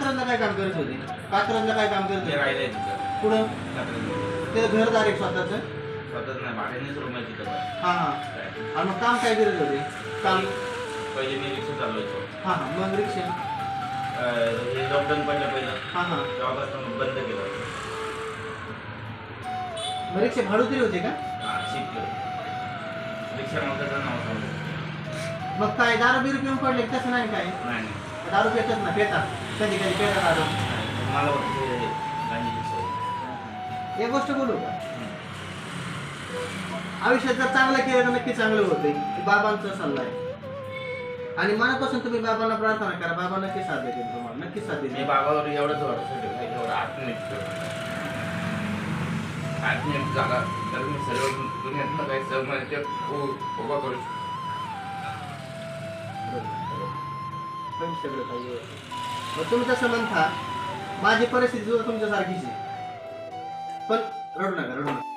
कात्रजला काय काम ते करत राहिलंय तिथं पुढं? कात्रजला. ते घरदार एक स्वतःच? स्वतःच नाही भाड्यानेच रूम आहे तिथं पण. हा हा. काय. आणि मग काम काय करत होते? काम? पहिले मी रिक्षा चालवायचो. हा हा. मग रिक्षा? अं, हे लॉकडाऊन पडलं पहिलं. हा हा. तेव्हापासून बंद केलं. मग रिक्षा भाडू तरी होते का? हा शिकलो रिक्षा मालकाचं नाव सांगतो. मग काय दारू बिरू पिऊन पडले तसं नाही काय? नाही. नाही. दारू पेतात ना पेतात. कधी कधी पेतात दारू? मला वाटतं ते गांधीची सवय. एक गोष्ट बोलू का? आयुष्यात जर चांगलं केलं तर नक्की चांगलं होते. की बाबांचा सल्ला आहे. आणि मनापासून तुम्ही बाबांना प्रार्थना करा. बाबा नक्की साथ देतील तुम्हाला. नक्की साथ मी देतील बाबावर एवढंच भरोसा ठेवला एवढं आत्मनिर्भर आत्मनिर्भर झाला तर मी सर्व दुनियातलं काही उ- उभा करू शकतो. पण सगळं काही व्यवस्थित. मग तुम्ही तसं म्हणता माझी परिस्थिती सुद्धा तुमच्यासारखीच आहे. पण रडू नका रडू नका.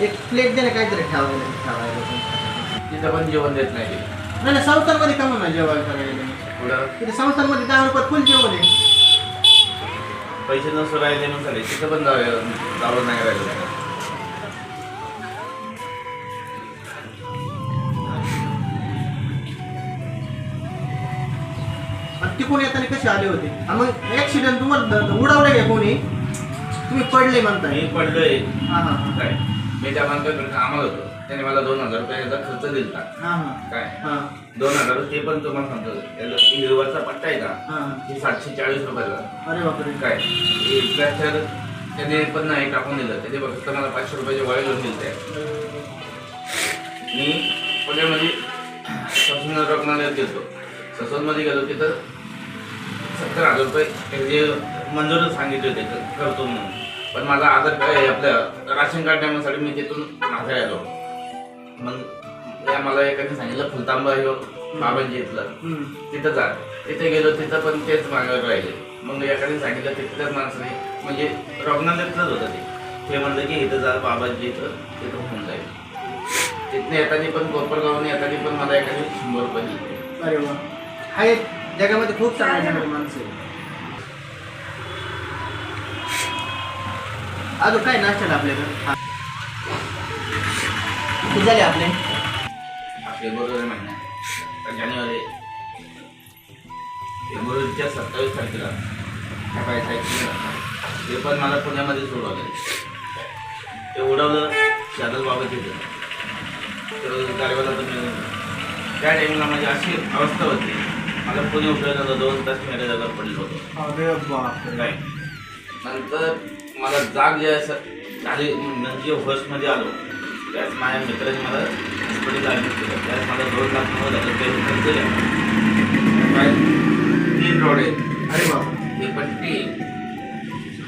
एक प्लेट दे ना काहीतरी ठेवायला ठेवायला. तिथं पण जेवण देत नाही ते. नाही नाही संस्थांमध्ये का म्हणा जेवायला करायला. पुढं तिथे संस्थांमध्ये दहा रुपयात फुल जेवण आहे. पैसे नसू राहिले म्हणून झाले. तिथं पण जावं जावं नाही राहिलं. आणि येताना कसे आले होते? आणि मग ऍक्सिडेंट तुम्हाला द- उडवले का कोणी? तुम्ही पडले म्हणताय. मी पडलोय. हा हा. काय? मी त्या माणसाकडे कामाला होतो. त्याने मला दोन हजार रुपयाचा खर्च दिला काय? हा. दोन हजार ते पण तुम्हाला सांगतो. याला हिरवरचा पट्टा आहे का? हा. सातशे चाळीस रुपयाला अरे बापरे. काय? प्लॅस्टर त्याने पण नाही टाकून दिलं. त्याने फक्त मला पाचशे रुपयाचे वय लोन दिलं मी पुण्यामध्ये ससून रुग्णालयात गेलो ससूनमध्ये गेलो तिथं सत्तर हजार रुपये हे जे मंजूर सांगितले होते करतो म्हणून. पण माझा आधार काय आपलं राशन कार्ड टायमासाठी मी तिथून मागे आलो. मग या मला एकाने सांगितलं फुलतांबा हे बाबांची इथलं. तिथं जा. तिथे गेलो तिथं पण तेच मागायला राहिले. मग एकाने सांगितलं तिथल्याच माणसाने म्हणजे रुग्णालयातलंच होतं ते. ते म्हणलं की इथं जा बाबांची इथं तिथं होऊन जाईल. तिथनं येताना पण कोपरगावून येताना पण मला एकाने शंभर रुपये दिले. अरे वा. आहेत. जगामध्ये खूप चांगले चांगले माणसं अजून काय नाश्ता आपल्याकडे. किती झाले आपले? आपले बरोबर महिना जानेवारी फेब्रुवारीच्या सत्तावीस तारखेला सकाळी सायकल ते पण मला पुण्यामध्ये सोडवलं ते उडवलं शादल बाबा तिथे तर गाडीवाला मी त्या टाइमला माझी अशी अवस्था होती. मला पुणे उतरायला दोन तास मेरे जागा पडलो होतो. काय? नंतर मला जाग जे असं झाली म्हणजे होस्टमध्ये आलो. त्याच माझ्या मित्राने मला हॉस्पिटल ॲडमिट केलं. त्यात मला दोन लाख नव्वद हजार रुपये खर्च तीन रोड. आहेत अरे बाबा हे पट्टी.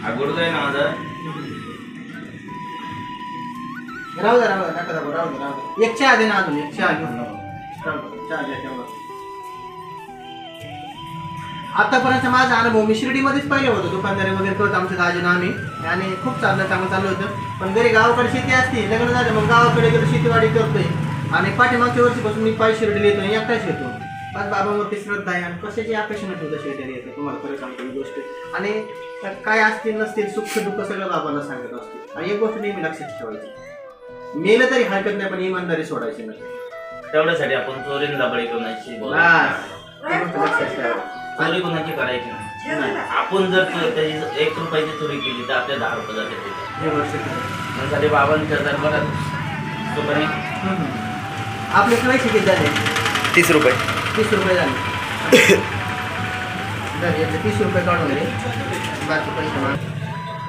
अगोदर आहे ना माझा? राहू द्या राहू द्या नका दाबू, राहू द्या राहू द्या एक चहा दे ना अजून एक चहा घेऊन राहू चहा द्या आतापर्यंत माझा अनुभव मी शिर्डीमध्येच पाहिलं होतं. दुकानदारी वगैरे करतो आमच्या दाजीनं आम्ही. आणि खूप चांगलं चांगलं चालू होतं. पण घरी गावाकडे शेती असते लग्न झालं मग गावाकडे गेलो शेतीवाडी करतोय. आणि पाठीमागच्या वर्षीपासून मी पाय शिर्डीला येतो आणि एकटाच येतो. आज बाबांवरती श्रद्धा आहे आणि कशाची अपेक्षा ठेवता शिर्डीला येतो तुम्हाला खरं सांगतो मी गोष्ट. आणि काय असतील नसतील सुख दुःख सगळं बाबांना सांगत असते आणि एक गोष्ट नेहमी लक्षात ठेवायची. मेलं तरी हरकत नाही पण इमानदारी सोडायची नाही. तेवढ्यासाठी आपण चोरीन लबडी कोणाची बस. ती चोरी कोणाची करायची नाही. आपण जर त्याची एक रुपयाची चोरी केली तर आपल्या दहा रुपये जाते. हे खरं. त्यासाठी बाबांच्या दरबारात सुपारी आपले पैसे किती झाले? तीस रुपये. तीस रुपये झाले. झाले याचे तीस रुपये काढून घे बाकी पैसे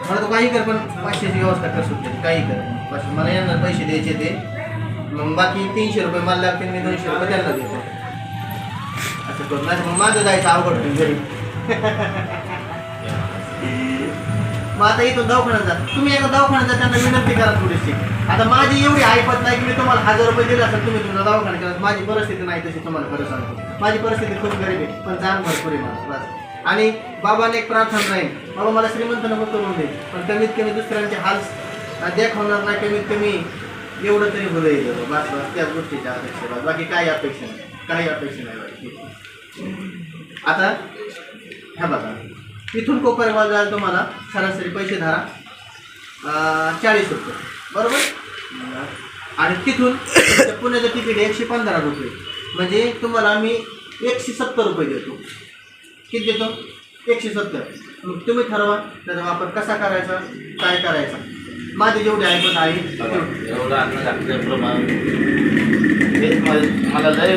मला तो काही कर पण पाचशेची व्यवस्था कर सुटली काही कर. पाचशे मला यांना पैसे द्यायचे ते. मग बाकी तीनशे रुपये मला लागतील मी दोनशे रुपये त्यांना देतो. नाही मग माझं जायचं अवघड होईल घरी. मग आता इथून दवाखान्यात जा. तुम्ही एकदा दवाखान्यात जा त्यांना विनंती करा थोडीशी. आता माझी एवढी ऐपत नाही की मी तुम्हाला हजार रुपये दिले असेल तुम्ही तुमचा दवाखाना केला माझी परिस्थिती नाही तशी तुम्हाला खरं सांगतो. माझी परिस्थिती खूप गरीब आहे पण जाण भरपूर आहे मला बस. आणि बाबाने एक प्रार्थना राहील. बाबा मला श्रीमंत नको करून दे. पण कमीत कमी दुसऱ्यांचे हाल देखावणार नाही कमीत कमी एवढं तरी भलं येईल बस बस त्याच गोष्टीच्या अपेक्षा बाकी काही अपेक्षा नाही. काही अपेक्षा नाही बाकी आता ह्या बघा. इथून कोपरगाव जायला तुम्हाला सरासरी पैसे धरा. चाळीस रुपये. बरोबर? आणि तिथून पुण्याचं तिकीट एकशे पंधरा रुपये. म्हणजे तुम्हाला मी एकशे सत्तर रुपये देतो. किती देतो? एकशे सत्तर. मग तुम्ही ठरवा त्याचा वापर कसा करायचा? काय करायचा? माझे जेवढे ऐकत आहे तेवढे. मला- लय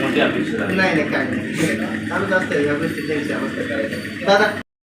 मोठी अपेक्षा नाही नाही काय नाही चालूच असतं या गोष्टी अवस्था करायचा दादा